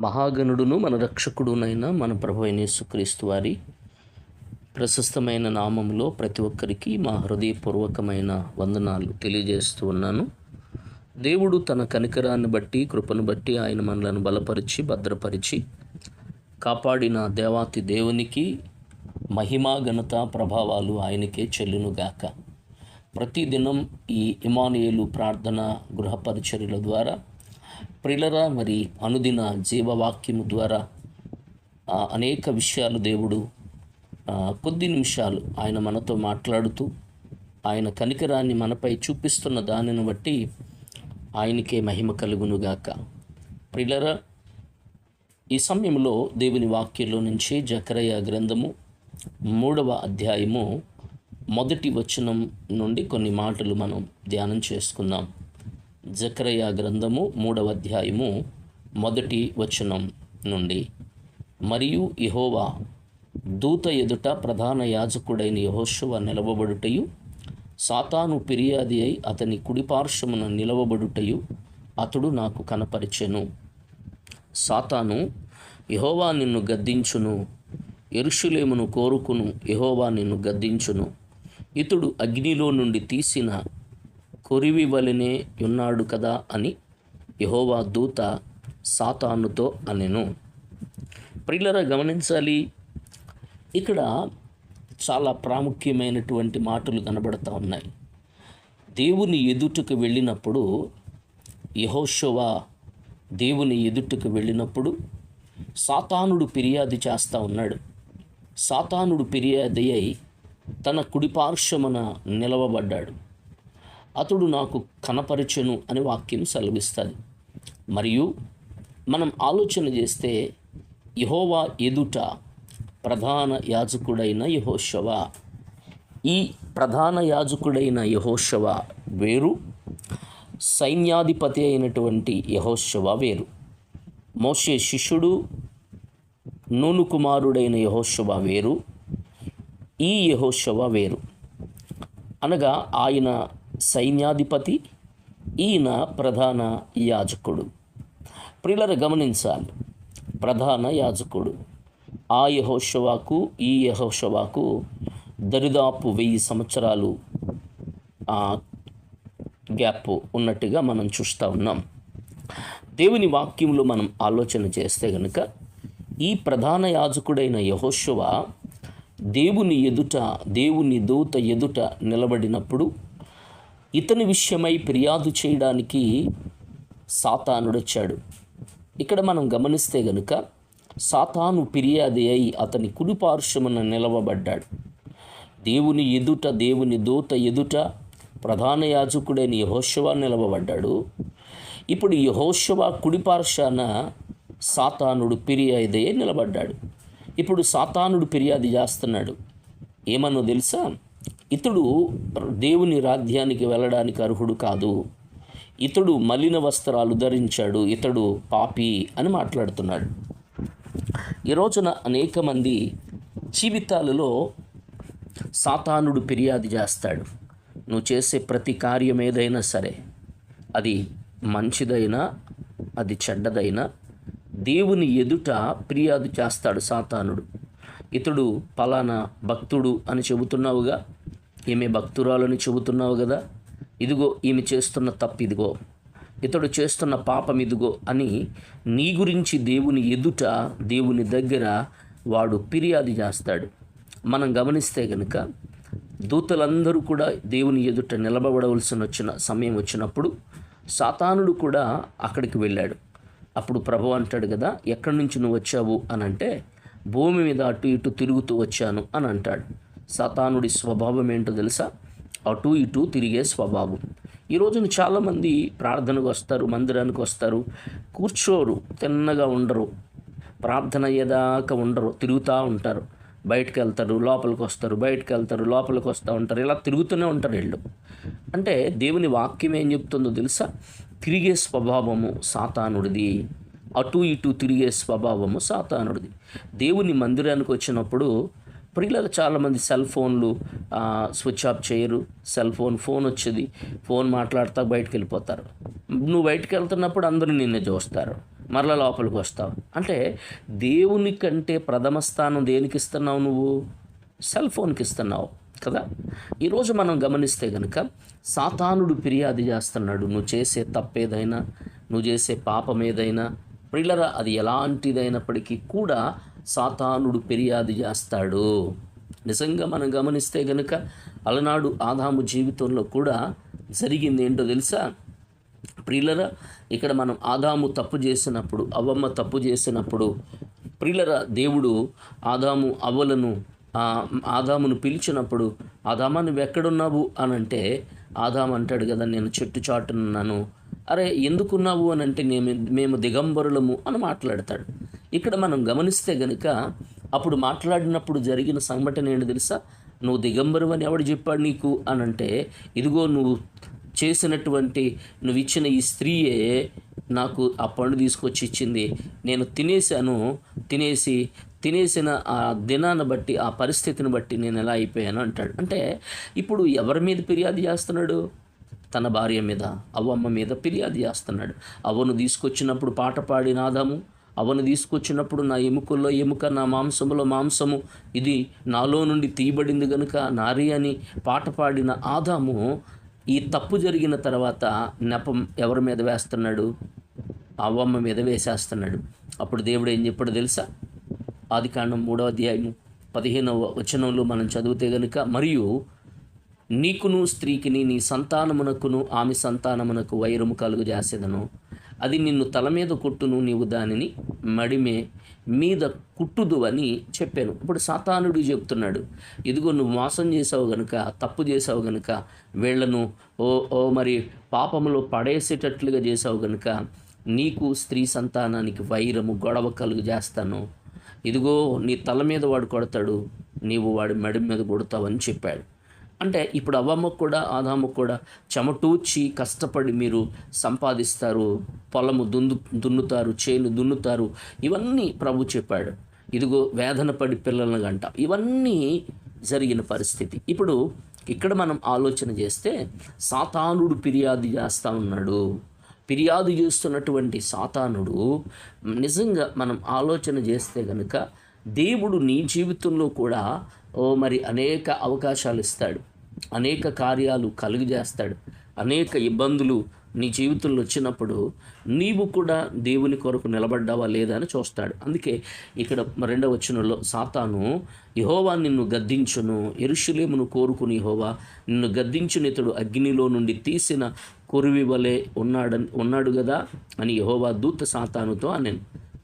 మహాగణుడును మన రక్షకుడునైన మన ప్రభు అయిన యేసుక్రీస్తు వారి ప్రశస్తమైన నామంలో ప్రతి ఒక్కరికి మా హృదయపూర్వకమైన వందనాలు తెలియజేస్తూ ఉన్నాను. దేవుడు తన కనికరాన్ని బట్టి కృపను బట్టి ఆయన మనలను బలపరిచి భద్రపరిచి కాపాడిన దేవాతి దేవునికి మహిమా ఘనత ప్రభావాలు ఆయనకే చెల్లునుగాక. ప్రతిదినం ఈ ఇమానుయేలు ప్రార్థన గృహపరిచర్యల ద్వారా ప్రిలరా మరి అనుదిన జీవవాక్యము ద్వారా అనేక విషయాలు దేవుడు కొద్ది నిమిషాలు ఆయన మనతో మాట్లాడుతూ ఆయన కనికరాన్ని మనపై చూపిస్తున్న దానిని బట్టి ఆయనకే మహిమ కలుగునుగాక ప్రిలరా ఈ సమయంలో దేవుని వాక్యంలో నుంచి జకరయ గ్రంథము మూడవ అధ్యాయము మొదటి వచనం నుండి కొన్ని మాటలు మనం ధ్యానం చేసుకుందాం. జకరయా గ్రంథము మూడవ అధ్యాయము మొదటి వచనం నుండి. మరియు ఇహోవా దూత ఎదుట ప్రధాన యాజకుడైన యహోశువ నిలవబడుటయు సాతాను ఫిర్యాది అయి అతని కుడిపార్శ్వమున నిలవబడుటయు అతడు నాకు కనపరిచెను. సాతాను యహోవా నిన్ను గద్దించును. ఎరుషులేమును కోరుకును యహోవా నిన్ను గద్దించును. ఇతడు అగ్నిలో నుండి తీసిన కొరివి వలనే ఉన్నాడు కదా అని యహోవా దూత సాతానుతో అనెను. ప్రిల్లరా గమనించాలి ఇక్కడ చాలా ప్రాముఖ్యమైనటువంటి మాటలు కనబడతా ఉన్నాయి. దేవుని ఎదుటకు వెళ్ళినప్పుడు యహోశవ దేవుని ఎదుటకు వెళ్ళినప్పుడు సాతానుడు ఫిర్యాదు చేస్తూ ఉన్నాడు. సాతానుడు ఫిర్యాది అయి తన కుడిపార్శ్వమున నిలవబడ్డాడు. అతడు నాకు కనపరచెను అని వాక్యం సెలవిస్తుంది. మరియు మనం ఆలోచన చేస్తే యహోవా ఎదుట ప్రధాన యాజకుడైన యహోశవ ఈ ప్రధాన యాజకుడైన యహోశవ వేరు సైన్యాధిపతి అయినటువంటి యహోశవ వేరు. మోషే శిష్యుడు నూను కుమారుడైన యహోశవ వేరు ఈ యహోశవ వేరు. అనగా ఆయన సైన్యాధిపతి ఈయన ప్రధాన యాజకుడు. ప్రియులర గమనించాలి. ప్రధాన యాజకుడు. ఆ యహోషవాకు ఈ యహోషవాకు దరిదాపు వెయ్యి సంవత్సరాలు ఆ గ్యాప్ ఉన్నట్టుగా మనం చూస్తూ ఉన్నాం. దేవుని వాక్యంలో మనం ఆలోచన చేస్తే గనుక ఈ ప్రధాన యాజకుడైన యహోశవ దేవుని ఎదుట దేవుని దూత ఎదుట నిలబడినప్పుడు ఇతని విషయమై ఫిర్యాదు చేయడానికి సాతానుడొచ్చాడు. ఇక్కడ మనం గమనిస్తే గనుక సాతాను ఫిర్యాది అయి అతని కుడిపార్శ్వమున నిలవబడ్డాడు. దేవుని ఎదుట దేవుని దూత ఎదుట ప్రధాన యాజకుడైన యహోశవ నిలవబడ్డాడు. ఇప్పుడు యహోశవ కుడిపార్శాన సాతానుడు ఫిర్యాది నిలబడ్డాడు. ఇప్పుడు సాతానుడు ఫిర్యాదు చేస్తున్నాడు. ఏమన్నో తెలుసా? ఇతడు దేవుని రాజ్యానికి వెళ్ళడానికి అర్హుడు కాదు. ఇతడు మలిన వస్త్రాలు ధరించాడు ఇతడు పాపి అని మాట్లాడుతున్నాడు. ఈ రోజున అనేక మంది జీవితాలలో సాతానుడు ఫిర్యాదు చేస్తాడు. నువ్వు చేసే ప్రతి కార్యం ఏదైనా సరే అది మంచిదైనా అది చెడ్డదైనా దేవుని ఎదుట ఫిర్యాదు చేస్తాడు సాతానుడు. ఇతడు పలానా భక్తుడు అని చెబుతున్నావుగా? ఈమె భక్తురాలని చెబుతున్నావు కదా? ఇదిగో ఈమె చేస్తున్న తప్పు ఇదిగో ఇతడు చేస్తున్న పాపం ఇదిగో అని నీ గురించి దేవుని ఎదుట దేవుని దగ్గర వాడు ఫిర్యాదు చేస్తాడు. మనం గమనిస్తే గనుక దూతలందరూ కూడా దేవుని ఎదుట నిలబడవలసిన వచ్చిన సమయం వచ్చినప్పుడు సాతానుడు కూడా అక్కడికి వెళ్ళాడు. అప్పుడు ప్రభు అంటాడు కదా ఎక్కడి నుంచి నువ్వు వచ్చావు అని అంటే భూమి మీద అటు ఇటు తిరుగుతూ వచ్చాను అని అంటాడు. సాతానుడి స్వభావం ఏంటో తెలుసా? అటు ఇటు తిరిగే స్వభావం. ఈ రోజున చాలామంది ప్రార్థనకు వస్తారు మందిరానికి వస్తారు కూర్చోరు తిన్నగా ఉండరు ప్రార్థన అయ్యేదాకా ఉండరు తిరుగుతూ ఉంటారు. బయటకు వెళ్తారు లోపలికి వస్తారు బయటకు వెళ్తారు లోపలికి వస్తూ ఉంటారు ఇలా తిరుగుతూనే ఉంటారు వీళ్ళు. అంటే దేవుని వాక్యం ఏం చెప్తుందో తెలుసా? తిరిగే స్వభావము సాతానుడిది. అటు ఇటు తిరిగే స్వభావము సాతానుడిది. దేవుని మందిరానికి వచ్చినప్పుడు పిల్లలు చాలామంది సెల్ ఫోన్లు స్విచ్ ఆఫ్ చేయరు. సెల్ ఫోన్ ఫోన్ వచ్చేది. ఫోన్ మాట్లాడుతూ బయటకు వెళ్ళిపోతారు నువ్వు బయటకు వెళ్తున్నప్పుడు అందరూ నిన్ను చూస్తారు. మరల లోపలికి వస్తావు. అంటే దేవుని కంటే ప్రథమ స్థానం దేనికి ఇస్తున్నావు నువ్వు? సెల్ ఫోన్కి ఇస్తున్నావు కదా? ఈరోజు మనం గమనిస్తే కనుక సాతానుడు ఫిర్యాదు చేస్తున్నాడు. నువ్వు చేసే తప్పేదైనా నువ్వు చేసే పాపం ఏదైనా ప్రిల్లర అది ఎలాంటిదైనప్పటికీ కూడా సాతానుడు ఫిర్యాదు చేస్తాడు. నిజంగా మనం గమనిస్తే కనుక అలనాడు ఆదాము జీవితంలో కూడా జరిగింది ఏంటో తెలుసా? ప్రియులరా ఇక్కడ మనం ఆదాము తప్పు చేసినప్పుడు అవ్వమ్మ తప్పు చేసినప్పుడు ప్రియులరా దేవుడు ఆదాము అవ్వలను ఆదామును పిలిచినప్పుడు ఆదామా నువ్వు ఎక్కడున్నావు? అని అంటే ఆదాము అంటాడు కదా నేను చెట్టు చాటునున్నాను. అరే ఎందుకున్నావు? అని అంటే మేము మేము దిగంబరులము అని మాట్లాడతాడు. ఇక్కడ మనం గమనిస్తే గనుక అప్పుడు మాట్లాడినప్పుడు జరిగిన సంఘటన ఏంటి తెలుసా? నువ్వు దిగంబరు అని ఎవడు చెప్పాడు నీకు? అని అంటే ఇదిగో నువ్వు చేసినటువంటి నువ్వు ఇచ్చిన ఈ స్త్రీయే నాకు ఆ పండు తీసుకొచ్చి ఇచ్చింది. నేను తినేసాను తినేసి తినేసిన ఆ దినాన్ని బట్టి ఆ పరిస్థితిని బట్టి నేను ఎలా అయిపోయాను అంటాడు. అంటే ఇప్పుడు ఎవరి మీద ఫిర్యాదు చేస్తున్నాడు? తన భార్య మీద అవ్వమ్మ మీద ఫిర్యాదు చేస్తున్నాడు. అవ్వను తీసుకొచ్చినప్పుడు పాట పాడి ఆదాము అవను తీసుకొచ్చినప్పుడు నా ఎముకల్లో ఎముక నా మాంసములో మాంసము. ఇది నాలో నుండి తీయబడింది గనుక నారి అని పాట పాడిన ఆదాము ఈ తప్పు జరిగిన తర్వాత నెపం ఎవరి మీద వేస్తున్నాడు? అవ్వమ్మ మీద వేసేస్తున్నాడు. అప్పుడు దేవుడు ఏం చెప్పాడు తెలుసా? ఆది కాండం మూడవ అధ్యాయం పదిహేనవ వచనంలో మనం చదివితే గనుక మరియు నీకును స్త్రీకిని నీ సంతానమునకును ఆమె సంతానమునకు వైరము కలుగు చేసేదను అది నిన్ను తల మీద కొట్టును నీవు దానిని మడిమే మీద కుట్టుదు అని చెప్పాను. ఇప్పుడు సాతానుడు చెప్తున్నాడు ఇదిగో నువ్వు మోసం చేసావు గనుక తప్పు చేసావు గనుక వీళ్ళను ఓ ఓ మరి పాపములో పడేసేటట్లుగా చేసావు గనుక నీకు స్త్రీ సంతానానికి వైరము గొడవ కలుగు చేస్తాను. ఇదిగో నీ తల మీద వాడు కొడతాడు నీవు వాడి మడి మీద కొడతావని చెప్పాడు. అంటే ఇప్పుడు అవ్వమ్మకు కూడా ఆదాముకు కూడా చెమటూచి కష్టపడి మీరు సంపాదిస్తారు. పొలము దున్ను దున్నుతారు చేను దున్నుతారు. ఇవన్నీ ప్రభు చెప్పాడు. ఇదిగో వేదన పడి పిల్లలను గంట. ఇవన్నీ జరిగిన పరిస్థితి. ఇప్పుడు ఇక్కడ మనం ఆలోచన చేస్తే సాతానుడు ఫిర్యాదు చేస్తూ ఉన్నాడు. ఫిర్యాదు చేస్తున్నటువంటి సాతానుడు నిజంగా మనం ఆలోచన చేస్తే కనుక దేవుడు నీ జీవితంలో కూడా ఓ మరి అనేక అవకాశాలు ఇస్తాడు. అనేక కార్యాలు కలుగజేస్తాడు. అనేక ఇబ్బందులు నీ జీవితంలో వచ్చినప్పుడు నీవు కూడా దేవుని కొరకు నిలబడ్డావా లేదా అని చూస్తాడు. అందుకే ఇక్కడ రెండవ వచనంలో సాతాను యహోవా నిన్ను గద్దించును ఎరుషులేమును కోరుకుని యహోవా నిన్ను గద్దించునితడు అగ్నిలో నుండి తీసిన కురువి వలె ఉన్నాడని ఉన్నాడు కదా అని యహోవా దూత సాతానుతో అనేను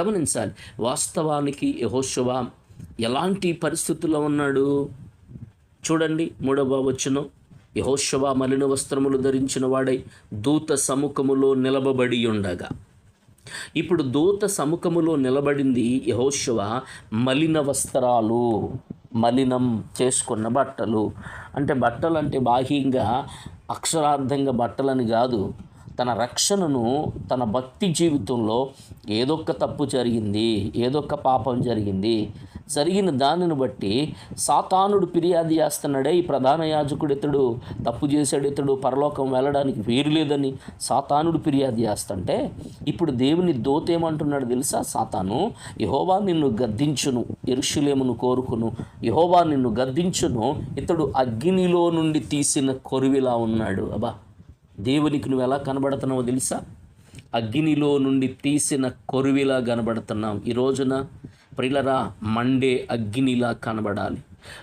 గమనించాలి. వాస్తవానికి యహోశవ ఎలాంటి పరిస్థితుల్లో ఉన్నాడు? చూడండి మూడవ వచ్చిన యహోశవ మలిన వస్త్రములు ధరించిన వాడై దూత సముఖములో నిలబబడి ఉండగా. ఇప్పుడు దూత సముఖములో నిలబడింది యహోశవ మలిన వస్త్రాలు మలినం చేసుకున్న బట్టలు. అంటే బట్టలు అంటే బాహ్యంగా అక్షరార్థంగా బట్టలని కాదు. తన రక్షణను తన భక్తి జీవితంలో ఏదొక్క తప్పు జరిగింది ఏదొక్క పాపం జరిగింది జరిగిన దానిని బట్టి సాతానుడు ఫిర్యాదు చేస్తున్నాడే ఈ ప్రధాన యాజకుడు ఇతడు తప్పు చేశాడు ఇతడు పరలోకం వెళ్ళడానికి వీరు లేదని సాతానుడు ఫిర్యాదు చేస్తుంటే ఇప్పుడు దేవుని దోతేమంటున్నాడు తెలుసా? సాతాను యహోవా నిన్ను గద్దించును ఎరుషులేమును కోరుకును. యహోవా నిన్ను గద్దించును ఇతడు అగ్నిలో నుండి తీసిన కొరివిలా ఉన్నాడు. అబ్బా దేవునికి నువ్వు ఎలా కనబడుతున్నావో తెలుసా? అగ్నిలో నుండి తీసిన కొరువిలా కనబడుతున్నాం. ఈ రోజున ప్రిలరా మండే అగ్నిలా కనబడాలి.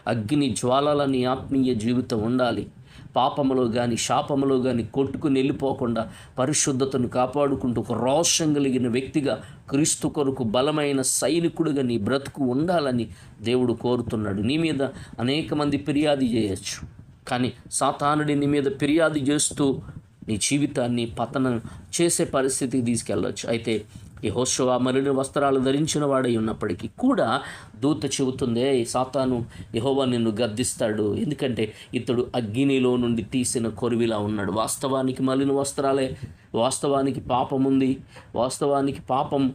అగ్ని జ్వాలలని ఆత్మీయ జీవితం ఉండాలి. పాపములో కానీ శాపములో కానీ కొట్టుకుని వెళ్ళిపోకుండా పరిశుద్ధతను కాపాడుకుంటూ ఒక రోషం కలిగిన వ్యక్తిగా క్రీస్తు కొరకు బలమైన సైనికుడిగా నీ బ్రతుకు ఉండాలని దేవుడు కోరుతున్నాడు. నీ మీద అనేక మంది ఫిర్యాదు చేయొచ్చు. కానీ సాతానుడి నీ మీద ఫిర్యాదు చేస్తూ నీ జీవితాన్ని పతనం చేసే పరిస్థితికి తీసుకెళ్ళవచ్చు అయితే యహోశవ మలిన వస్త్రాలు ధరించిన వాడై ఉన్నప్పటికీ కూడా దూత చెబుతుందే సాతాను యహోవా నిన్ను గద్దిస్తాడు. ఎందుకంటే ఇతడు అగ్నిలో నుండి తీసిన కొరివిలా ఉన్నాడు. వాస్తవానికి మలిన వస్త్రాలే వాస్తవానికి పాపం ఉంది. వాస్తవానికి పాపం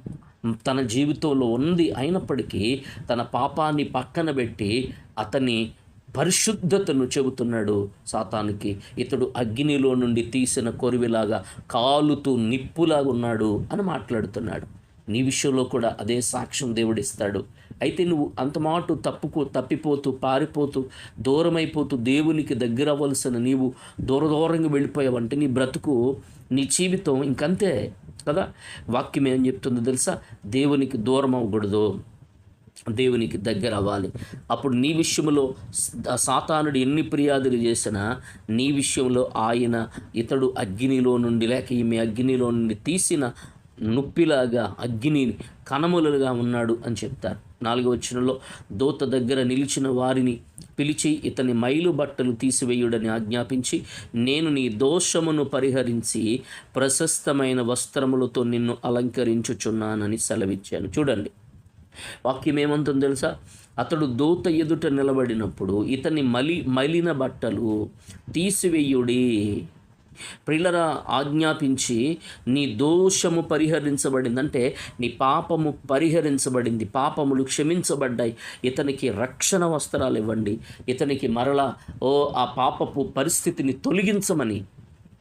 తన జీవితంలో ఉంది. అయినప్పటికీ తన పాపాన్ని పక్కన పెట్టి అతని పరిశుద్ధతను చెబుతున్నాడు సాతానికి. ఇతడు అగ్నిలో నుండి తీసిన కొరివిలాగా కాలుతూ నిప్పులాగా ఉన్నాడు అని మాట్లాడుతున్నాడు. నీ విషయంలో కూడా అదే సాక్ష్యం దేవుడిస్తాడు. అయితే నువ్వు అంత మాట తప్పుకో తప్పిపోతూ పారిపోతూ దూరమైపోతూ దేవునికి దగ్గర అవ్వాల్సిన నీవు దూర దూరంగా వెళ్ళిపోయావంటే నీ బ్రతుకు నీ జీవితం ఇంకంతే కదా? వాక్యం ఏం చెప్తుందో తెలుసా? దేవునికి దూరం అవ్వకూడదు దేవునికి దగ్గర అవ్వాలి. అప్పుడు నీ విషయంలో సాతానుడు ఎన్ని ఫిర్యాదులు చేసినా నీ విషయంలో ఆయన ఇతడు అగ్నిలో నుండి లేక ఈమె అగ్నిలో నుండి తీసిన నొప్పిలాగా అగ్ని కనములుగా ఉన్నాడు అని చెప్తారు. నాలుగో వచనంలో దూత దగ్గర నిలిచిన వారిని పిలిచి ఇతని మైలు బట్టలు తీసివేయుడని ఆజ్ఞాపించి నేను నీ దోషమును పరిహరించి ప్రశస్తమైన వస్త్రములతో నిన్ను అలంకరించుచున్నానని సెలవిచ్చాను. చూడండి. వాక్యం ఏమంటుందో తెలుసా? అతడు దూత ఎదుట నిలబడినప్పుడు ఇతని మలి మలిన బట్టలు తీసివేయుడి. ప్రిలరా ఆజ్ఞాపించి నీ దోషము పరిహరించబడిందంటే నీ పాపము పరిహరించబడింది. పాపములు క్షమించబడ్డాయి. ఇతనికి రక్షణ వస్త్రాలు ఇవ్వండి. ఇతనికి మరలా ఓ ఆ పాపపు పరిస్థితిని తొలగించమని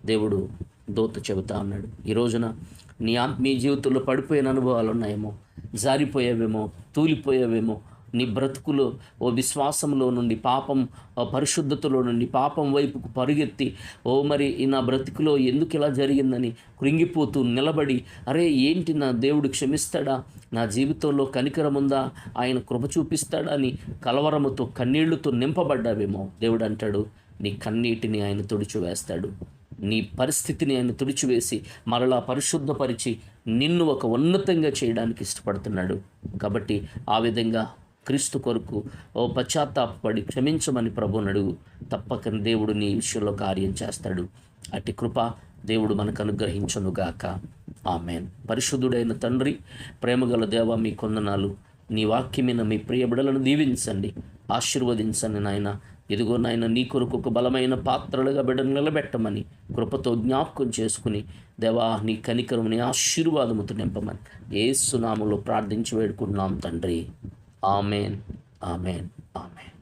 దేవుడు దోత చెబుతా అన్నాడు ఈ రోజున నీ ఆత్మీయ జీవితంలో పడిపోయిన అనుభవాలు ఉన్నాయేమో. జారిపోయావేమో తూలిపోయావేమో. నీ బ్రతుకులో ఓ విశ్వాసంలో నుండి పాపం పరిశుద్ధతలో నుండి పాపం వైపుకు పరుగెత్తి ఓ మరి ఈ నా బ్రతుకులో ఎందుకు ఇలా జరిగిందని కృంగిపోతూ నిలబడి అరే ఏంటి నా దేవుడు క్షమిస్తాడా? నా జీవితంలో కనికరముందా ఆయన కృప చూపిస్తాడా అని కలవరముతో కన్నీళ్ళతో నింపబడ్డావేమో. దేవుడు అంటాడు నీ కన్నీటిని ఆయన తుడిచివేస్తాడు. నీ పరిస్థితిని ఆయన తుడిచివేసి మరలా పరిశుద్ధపరిచి నిన్ను ఒక ఉన్నతంగా చేయడానికి ఇష్టపడుతున్నాడు. కాబట్టి ఆ విధంగా క్రీస్తు కొరకు ఓ పశ్చాత్తాపడి క్షమించమని ప్రభునడు తప్పక దేవుడు నీ విషయంలో కార్యం చేస్తాడు. అట్టి కృప దేవుడు మనకు అనుగ్రహించనుగాక ఆమెన్. పరిశుద్ధుడైన తండ్రి ప్రేమగల దేవ మీ కొందనాలు నీ వాక్యమైన మీ ప్రియబిడలను దీవించండి. ఆశీర్వదించండి నాయన. ఇదిగో నాయన నీ కొరకు ఒక బలమైన పాత్రలుగా బిడ్డను నిలబెట్టమని కృపతో జ్ఞాపకం చేసుకుని దేవా నీ కనికరం నీ ఆశీర్వాదముతో నింపమని ఏ ప్రార్థించి వేడుకుంటున్నాం తండ్రి. ఆమెన్. ఆమెన్. ఆమెన్.